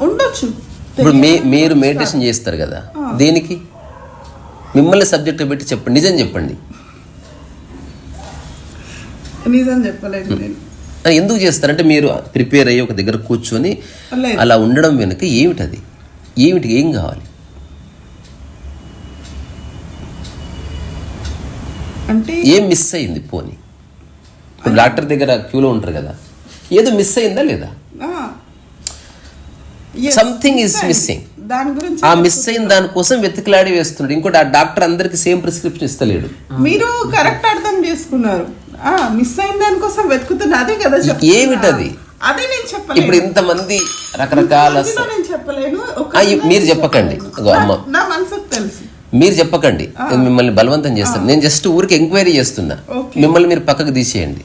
ఉండొచ్చు. ఇప్పుడు మీ మీరు మెడిటేషన్ చేస్తారు కదా. దేనికి? మిమ్మల్ని సబ్జెక్ట్ పెట్టి చెప్పండి. నిజం చెప్పండి. నిజం చెప్పలేదు నేను. ఎందుకు చేస్తారంటే మీరు ప్రిపేర్ అయ్యి ఒక దగ్గర కూర్చొని. అలా ఉండడం వెనుక ఏమిటది? ఏమిటి? ఏం కావాలి? అంటే ఏం మిస్ అయింది? పోని. డాక్టర్ దగ్గర క్యూలో ఉంటారు కదా. ఏదో మిస్ అయిందా లేదా? Miss అయింది. missing. దాని గురించి ఆ మిస్ అయిన దానికోసం వెతికిలాడి వేస్తున్నాడు. ఇంకోటి ఆ డాక్టర్ అందరికి సేమ్ ప్రిస్క్రిప్షన్ ఇస్తలేడు. మీరు కరెక్ట్ అర్థం చేసుకున్నారు. మిస్ అయిన దానికోసం వెతుకుతున్నా అదే కదా. ఏమిటది? అదే నేను ఇప్పుడు ఇంతమంది రకరకాల నేను చెప్పలేను. మీరు చెప్పకండి. నా- మనసుకు తెలుసు. మీరు చెప్పకండి. మిమ్మల్ని బలవంతం చేస్తాను. నేను జస్ట్ ఊరికి ఎంక్వైరీ చేస్తున్నా. మిమ్మల్ని మీరు పక్కకు తీసేయండి.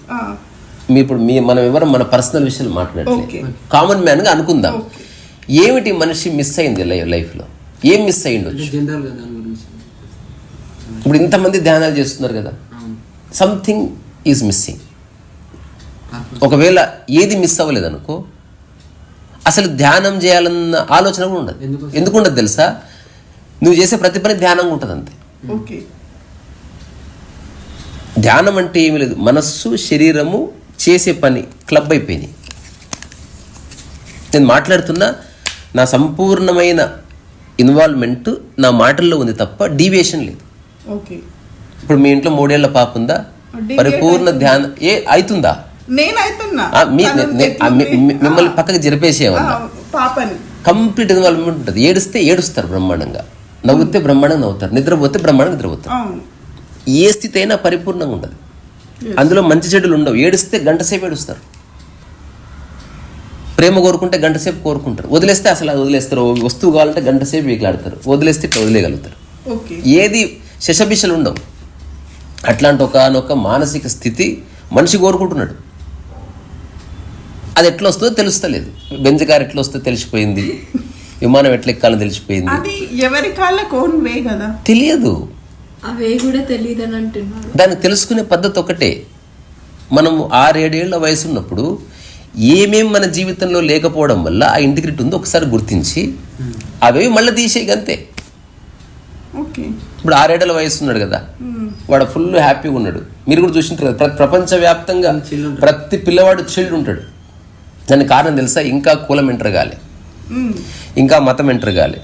మీ ఇప్పుడు మీ మనం ఎవరు మన పర్సనల్ విషయాలు మాట్లాడలేదు. కామన్ మ్యాన్గా అనుకుందాం. ఏమిటి మనిషి మిస్ అయింది లైఫ్లో ఏం మిస్ దాని గురించి. ఇప్పుడు ఇంతమంది ధ్యానాలు చేస్తున్నారు కదా. Something is missing. ఒకవేళ ఏది మిస్ అవ్వలేదు అనుకో అసలు ధ్యానం చేయాలన్న ఆలోచన కూడా ఉండదు. ఎందుకు? ఉండదు తెలుసా? నువ్వు చేసే ప్రతి పని ధ్యానంగా ఉంటుంది అంతే. ఓకే. ధ్యానం అంటే ఏమీ లేదు. మనస్సు శరీరము చేసే పని క్లబ్ అయిపోయినాయి నేను మాట్లాడుతున్నా నా సంపూర్ణమైన ఇన్వాల్వ్మెంట్ నా మాటల్లో ఉంది తప్ప డీవియేషన్ లేదు. ఓకే ఇప్పుడు మీ ఇంట్లో మూడేళ్ళ పాప ఉందా? పరిపూర్ణ ధ్యానం ఏ అవుతుందా మిమ్మల్ని పక్కకి పాపని. కంప్లీట్ ఇన్వాల్వ్మెంట్ ఉంటుంది. ఏడుస్తే ఏడుస్తారు బ్రహ్మాండంగా. నవ్వుతే బ్రహ్మాండంగా నవ్వుతారు. నిద్రపోతే బ్రహ్మాండంగా నిద్రపోతారు. ఏ స్థితి అయినా పరిపూర్ణంగా ఉండదు. అందులో మంచి చెడులు ఉండవు. ఏడిస్తే గంట సేపు ఏడుస్తారు. ప్రేమ కోరుకుంటే గంట సేపు కోరుకుంటారు. వదిలేస్తే అసలు అది వదిలేస్తారు. వస్తువు కావాలంటే గంట సేపు వీకలాడతారు వదిలేస్తే ఇట్లా వదిలేయగలుగుతారు. ఓకే. ఏది శశబిషలు ఉండవు. అట్లాంటి ఒకనొక మానసిక స్థితి మనిషి కోరుకుంటున్నాడు. అది ఎట్లా వస్తుందో తెలుస్తలేదు. బెంజ్ కార్ ఎట్లా వస్తుందో తెలిసిపోయింది. విమానం ఎట్లా ఎక్కాలని తెలిసిపోయింది. అది ఎవరి కాళ్ళకు ఓన్ వే కదా? తెలియదు. దాన్ని తెలుసుకునే పద్ధతి ఒకటే. మనం ఆరేడేళ్ళ వయసు ఉన్నప్పుడు ఏమేం మన జీవితంలో లేకపోవడం వల్ల ఆ ఇంటిగ్రిటీ ఉందో ఒకసారి గుర్తించి అవేవి మళ్ళీ తీసేయగంతే ఓకే. ఇప్పుడు ఆరేడేళ్ళ వయసు ఉన్నాడు కదా. వాడు ఫుల్ హ్యాపీగా ఉన్నాడు. మీరు కూడా చూసింటారు కదా ప్ర- ప్రపంచవ్యాప్తంగా ఉంటాడు. ప్రతి పిల్లవాడు చిల్డ్ ఉంటాడు. దానికి కారణం తెలుసా? ఇంకా కులం ఎంటర్ కాలే. ఇంకా మతం ఎంటర్ కాలే.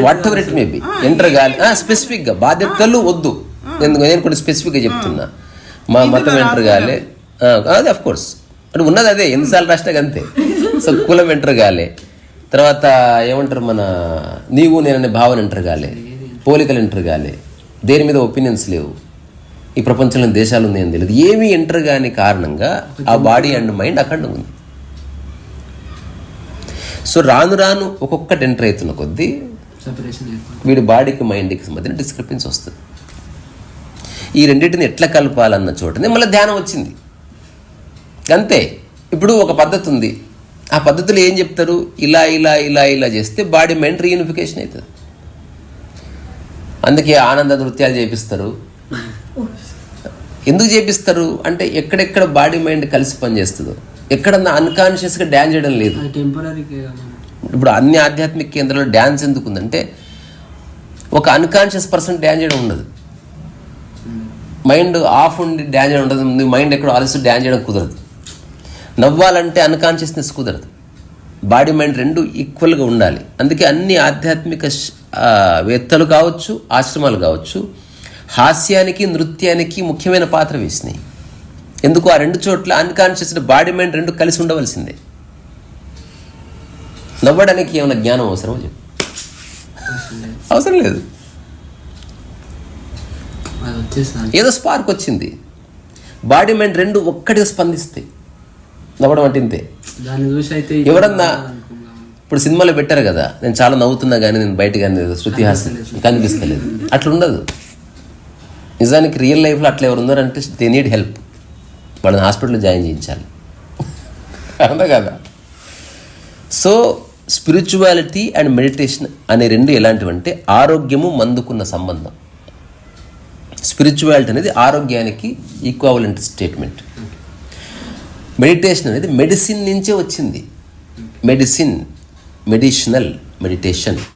Whatever it may be enter కాలే? స్పెసిఫిక్గా. బాధ్యతలు వద్దు. నేను నేను కొన్ని స్పెసిఫిక్గా చెప్తున్నా. మా మతం ఎంటర్ కాలే. అదే అఫ్ కోర్స్ అంటే ఉన్నది అదే ఎన్నిసార్లు రాసినా అంతే సో కులం ఎంటర్ కాలే. తర్వాత ఏమంటారు మన నీవు నేననే భావన ఎంటర్ కాలే. పోలికలు ఎంటర్ కాలే. దేని మీద ఒపీనియన్స్ లేవు. ఈ ప్రపంచంలో దేశాలు ఉన్నాయని తెలియదు. ఏమీ ఎంటర్ కాని కారణంగా ఆ బాడీ అండ్ మైండ్ అక్కడ ఉంది. సో రాను రాను ఒక్కొక్కటి ఎంటర్ అవుతున్న కొద్దీ వీడి బాడీకి మైండ్కి మధ్యన డిస్క్రిపెన్స్ వస్తుంది. ఈ రెండింటిని ఎట్లా కలపాలన్న చోటనే మళ్ళీ ధ్యానం వచ్చింది. అంతే. ఇప్పుడు ఒక పద్ధతి ఉంది. ఆ పద్ధతిలో ఏం చెప్తారు? ఇలా ఇలా ఇలా ఇలా చేస్తే బాడీ మైండ్ రీయూనిఫికేషన్ అవుతుంది. అందుకే ఆనంద నృత్యాలు చేపిస్తారు. ఎందుకు చేపిస్తారు? అంటే ఎక్కడెక్కడ బాడీ మైండ్ కలిసి పనిచేస్తుందో. ఎక్కడన్నా అన్కాన్షియస్గా డ్యాన్స్ చేయడం లేదు. ఇప్పుడు అన్ని ఆధ్యాత్మిక కేంద్రాల్లో డ్యాన్స్ ఎందుకు ఉందంటే ఒక అన్కాన్షియస్ పర్సన్ డ్యాన్స్ చేయడం ఉండదు. మైండ్ ఆఫ్ ఉండి డ్యాన్స్ చేయడం ఉండదు. మైండ్ ఎక్కడో ఆలస్యం డ్యాన్స్ చేయడం కుదరదు. నవ్వాలంటే అన్కాన్షియస్నెస్ కుదరదు. బాడీ మైండ్ రెండు ఈక్వల్గా ఉండాలి. అందుకే అన్ని ఆధ్యాత్మిక వేత్తలు కావచ్చు ఆశ్రమాలు కావచ్చు హాస్యానికి నృత్యానికి ముఖ్యమైన పాత్ర వేసినాయి. ఎందుకు? ఆ రెండు చోట్ల అన్కాన్షియస్ బాడీ మైండ్ రెండు కలిసి ఉండవలసిందే. నవ్వడానికి ఏమైనా జ్ఞానం అవసరమో చెప్పు. అవసరం లేదు. ఏదో స్పార్క్ వచ్చింది. బాడీ మైండ్ రెండు ఒక్కటిగా స్పందిస్తాయి. నవ్వడం అంటే ఇంతే. దాన్ని చూసి అయితే ఎవడన్నా ఇప్పుడు సినిమాలో పెట్టారు కదా నేను చాలా నవ్వుతున్నా కానీ నేను బయట కానీ శృతి హాస్యం కనిపిస్తలేదు. అట్లా ఉండదు. నిజానికి రియల్ లైఫ్లో అట్లా ఎవరు ఉన్నారంటే దే నీడ్ హెల్ప్ వాళ్ళని హాస్పిటల్లో జాయిన్ చేయించాలి. అవునా కదా? సో స్పిరిచువాలిటీ అండ్ మెడిటేషన్ అనే రెండు ఎలాంటివంటే ఆరోగ్యము మందుకున్న సంబంధం. స్పిరిచువాలిటీ అనేది ఆరోగ్యానికి ఈక్వాలెంట్ స్టేట్మెంట్ మెడిటేషన్ అనేది మెడిసిన్ నుంచే వచ్చింది. Medicine మెడిషనల్ meditation